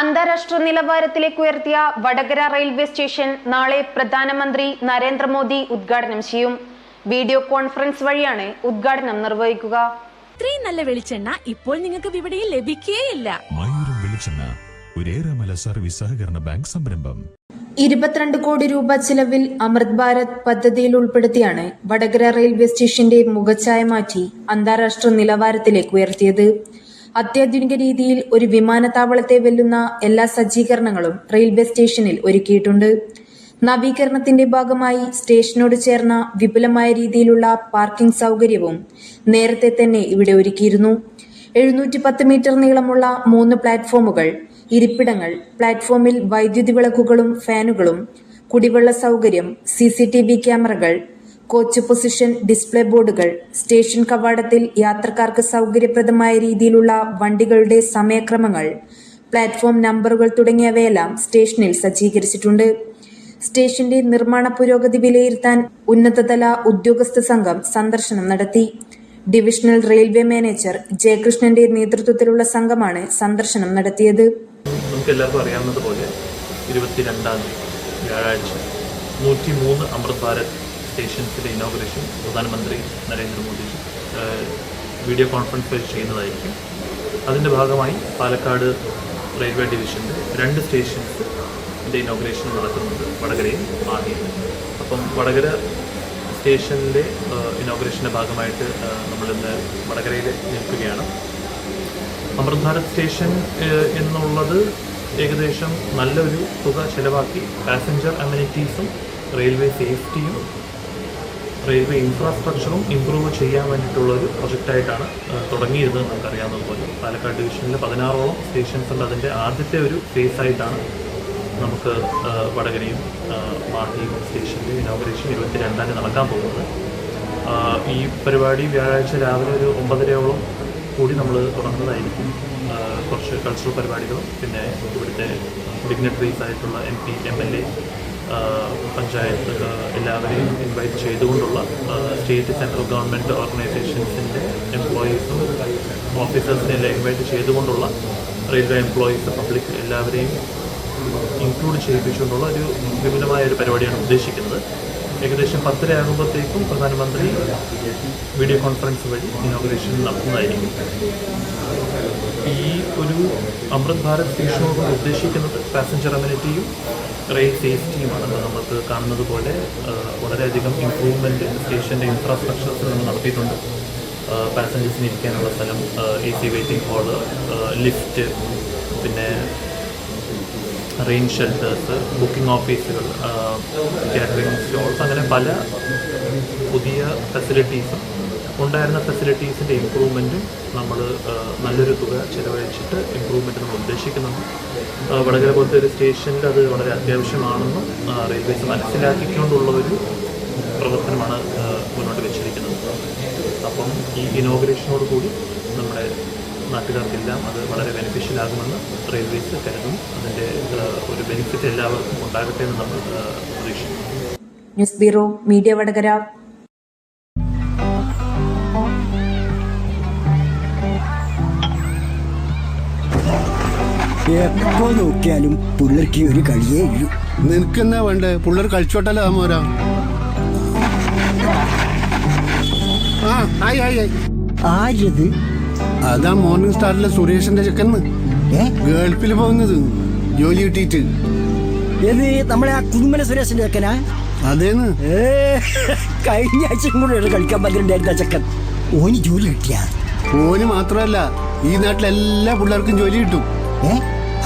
അന്താരാഷ്ട്ര നിലവാരത്തിലേക്ക് ഉയർത്തിയ വടകര റെയിൽവേ സ്റ്റേഷൻ നാളെ പ്രധാനമന്ത്രി നരേന്ദ്രമോദി ഉദ്ഘാടനം ചെയ്യും. വീഡിയോ കോൺഫറൻസ് വഴിയാണ് ഉദ്ഘാടനം നിർവഹിക്കുക. ഇത്രയും നല്ല വെളിച്ചെണ്ണ ഇപ്പോൾ നിങ്ങൾക്ക് വിപണിയിൽ ലഭിക്കുകയില്ല മയൂരം വെളിച്ചെണ്ണ ഒരേറെമല സർവീസ് സഹകരണ ബാങ്ക് സംരംഭം. ഇരുപത്തിരണ്ട് കോടി രൂപ ചിലവിൽ അമൃത് ഭാരത് പദ്ധതിയിൽ ഉൾപ്പെടുത്തിയാണ് വടകര റെയിൽവേ സ്റ്റേഷന്റെ മുഖച്ഛായ മാറ്റി അന്താരാഷ്ട്ര നിലവാരത്തിലേക്ക് ഉയർത്തിയത്. അത്യാധുനിക രീതിയിൽ ഒരു വിമാനത്താവളത്തെ വെല്ലുന്ന എല്ലാ സജ്ജീകരണങ്ങളും റെയിൽവേ സ്റ്റേഷനിൽ ഒരുക്കിയിട്ടുണ്ട്. നവീകരണത്തിന്റെ ഭാഗമായി സ്റ്റേഷനോട് ചേർന്ന വിപുലമായ രീതിയിലുള്ള പാർക്കിംഗ് സൗകര്യവും നേരത്തെ തന്നെ ഇവിടെ ഒരുക്കിയിരുന്നു. എഴുന്നൂറ്റി പത്ത് മീറ്റർ നീളമുള്ള മൂന്ന് പ്ലാറ്റ്ഫോമുകൾ ഇരിപ്പിടങ്ങൾ പ്ലാറ്റ്ഫോമിൽ വൈദ്യുതി വിളക്കുകളും ഫാനുകളും കുടിവെള്ള സൗകര്യം സി ക്യാമറകൾ കോച്ച് പൊസിഷൻ ഡിസ്പ്ലേ ബോർഡുകൾ സ്റ്റേഷൻ കവാടത്തിൽ യാത്രക്കാർക്ക് സൗകര്യപ്രദമായ രീതിയിലുള്ള വണ്ടികളുടെ സമയക്രമങ്ങൾ പ്ലാറ്റ്ഫോം നമ്പറുകൾ തുടങ്ങിയവയെല്ലാം സ്റ്റേഷനിൽ സജ്ജീകരിച്ചിട്ടുണ്ട്. സ്റ്റേഷന്റെ നിർമ്മാണ പുരോഗതി വിലയിരുത്താൻ ഉന്നതതല ഉദ്യോഗസ്ഥ സംഘം സന്ദർശനം നടത്തി. ഡിവിഷണൽ റെയിൽവേ മാനേജർ ജയകൃഷ്ണന്റെ നേതൃത്വത്തിലുള്ള സംഘമാണ് സന്ദർശനം നടത്തിയത്. നമുക്ക് എല്ലാവർക്കും അറിയാവുന്നതുപോലെ ഇരുപത്തിരണ്ടാം തീയതി വ്യാഴാഴ്ച നൂറ്റി മൂന്ന് അമൃത് ഭാരത് സ്റ്റേഷൻസിന്റെ ഇനോഗ്രേഷൻ പ്രധാനമന്ത്രി നരേന്ദ്രമോദി വീഡിയോ കോൺഫറൻസ് വഴി ചെയ്യുന്നതായിരിക്കും. അതിന്റെ ഭാഗമായി പാലക്കാട് റെയിൽവേ ഡിവിഷന്റെ രണ്ട് സ്റ്റേഷൻസ് ഇനോഗ്രേഷൻ നടക്കുന്നുണ്ട്. വടകരയും ആദ്യം. അപ്പം വടകര സ്റ്റേഷനിലെ ഇനോഗ്രേഷന്റെ ഭാഗമായിട്ട് നമ്മളിന്ന് വടകരയിൽ നിൽക്കുകയാണ്. അമൃത് ഭാരത് സ്റ്റേഷൻ എന്നുള്ളത് ഏകദേശം നല്ലൊരു തുക ചിലവാക്കി. പാസഞ്ചർ അമ്യൂണിറ്റീസും റെയിൽവേ സേഫ്റ്റിയും റെയിൽവേ ഇൻഫ്രാസ്ട്രക്ചറും ഇമ്പ്രൂവ് ചെയ്യാൻ വേണ്ടിയിട്ടുള്ള ഒരു പ്രൊജക്റ്റായിട്ടാണ് തുടങ്ങിയിരുന്നത് നമുക്കറിയാവുന്നതുപോലെ പാലക്കാട് ഡിവിഷനിൽ പതിനാറോളം സ്റ്റേഷൻസ് ഉണ്ട്. അതിന്റെ ആദ്യത്തെ ഒരു ഫേസ് ആയിട്ടാണ് നമുക്ക് വടകരയും മാഹിയും സ്റ്റേഷന്റെ ഇനോഗ്രേഷൻ ഇരുപത്തി രണ്ടാം നടക്കാൻ പോകുന്നത്. ഈ പരിപാടി വ്യാഴാഴ്ച രാവിലെ ഒരു ഒമ്പതരയോളം കൂടി നമ്മൾ തുടങ്ങുന്നതായിരിക്കും. കുറച്ച് കൾച്ചറൽ പരിപാടികളും പിന്നെ ഇവിടുത്തെ ഡിഗ്നറ്ററീസ് ആയിട്ടുള്ള M P M L A panchayat എല്ലാവരെയും ഇൻവൈറ്റ് ചെയ്തുകൊണ്ടുള്ള സ്റ്റേറ്റ് സെൻട്രൽ ഗവൺമെന്റ് ഓർഗനൈസേഷൻസിന്റെ എംപ്ലോയീസും ഓഫീസേഴ്സിനെ ഇൻവൈറ്റ് ചെയ്തുകൊണ്ടുള്ള റെയിൽവേ എംപ്ലോയീസ് പബ്ലിക് എല്ലാവരെയും ഇൻക്ലൂഡ് ചെയ്യിപ്പിച്ചുകൊണ്ടുള്ള ഒരു വിപുലമായ ഒരു പരിപാടിയാണ് ഉദ്ദേശിക്കുന്നത്. ഏകദേശം പത്തര ആകുമ്പോഴത്തേക്കും പ്രധാനമന്ത്രി വീഡിയോ കോൺഫറൻസ് വഴി ഇനോഗ്രേഷൻ നടത്തുന്നതായിരിക്കും. ഒരു അമൃത് ഭാരത് സ്റ്റേഷനോട് ഉദ്ദേശിക്കുന്നത് പാസഞ്ചർ അമ്യൂണിറ്റിയും റെയിൽ സേഫ്റ്റിയുമാണ് ആണെന്ന് നമുക്ക് കാണുന്നത് പോലെ വളരെയധികം ഇമ്പ്രൂവ്മെന്റ് സ്റ്റേഷന്റെ ഇൻഫ്രാസ്ട്രക്ചർസ് നമ്മൾ നടത്തിയിട്ടുണ്ട്. പാസഞ്ചേഴ്സിന് ഇരിക്കാനുള്ള സ്ഥലം A C waiting hall lift പിന്നെ റെയിൻ ഷെൽട്ടേഴ്സ് ബുക്കിംഗ് ഓഫീസുകൾ കാറ്ററിംഗ് സ്റ്റോൾസ് അങ്ങനെ പല പുതിയ ഫെസിലിറ്റീസും ഉണ്ടായിരുന്ന ഫെസിലിറ്റീസിന്റെ ഇമ്പ്രൂവ്മെന്റും നമ്മൾ നല്ലൊരു തുക ചിലവഴിച്ചിട്ട് ഇമ്പ്രൂവ്മെന്റ് നമ്മൾ ഉദ്ദേശിക്കുന്നുണ്ട്. വടകര പോലത്തെ ഒരു സ്റ്റേഷനിൽ അത് വളരെ അത്യാവശ്യമാണെന്നും റെയിൽവേസ് മനസ്സിലാക്കിക്കൊണ്ടുള്ള ഒരു പ്രവർത്തനമാണ് മുന്നോട്ട് വെച്ചിരിക്കുന്നത്. അപ്പം ഈ ഇനോഗ്രേഷനോട് കൂടി നമ്മുടെ നാട്ടുകാർക്കെല്ലാം അത് വളരെ ബെനിഫിഷ്യൽ ആകുമെന്ന് റെയിൽവേസ് കരുതുന്നു. അതിന്റെ ഒരു ബെനിഫിറ്റ് എല്ലാവർക്കും ഉണ്ടാകട്ടെ എന്ന് നമ്മൾ പ്രതീക്ഷിക്കുന്നു. News bureau media Vadakara. എപ്പോ നോക്കിയാലും പുള്ളർക്ക് ഒരു കളിയേ ഉള്ളൂ നിനക്കെന്നാ വേണ്ടേ? പുള്ളർ കളിച്ചോട്ടല്ലോ മോരാ? ആ ആയി ആയി ആയി. ആരത് അതാ മോർണിംഗ് സ്റ്റാറിലെ സുരേഷിന്റെ ചെക്കന്ന് ഗൾഫിൽ പോകുന്നത്. ജോലി കിട്ടിയിട്ട്. ഏത് നമ്മളെ ആ കുടുംബന സുരേഷിന്റെ ചെക്കനാ? അതേന്ന്. കഴിഞ്ഞ ആഴ്ച കൂടെ കളിക്കാൻ പറ്റുന്നുണ്ടായിരുന്ന ചെക്കൻ. ഓന് ജോലി കിട്ടിയ? ഓന് മാത്രമല്ല ഈ നാട്ടിലെല്ലാ പിള്ളേർക്കും ജോലി കിട്ടും. ഏ?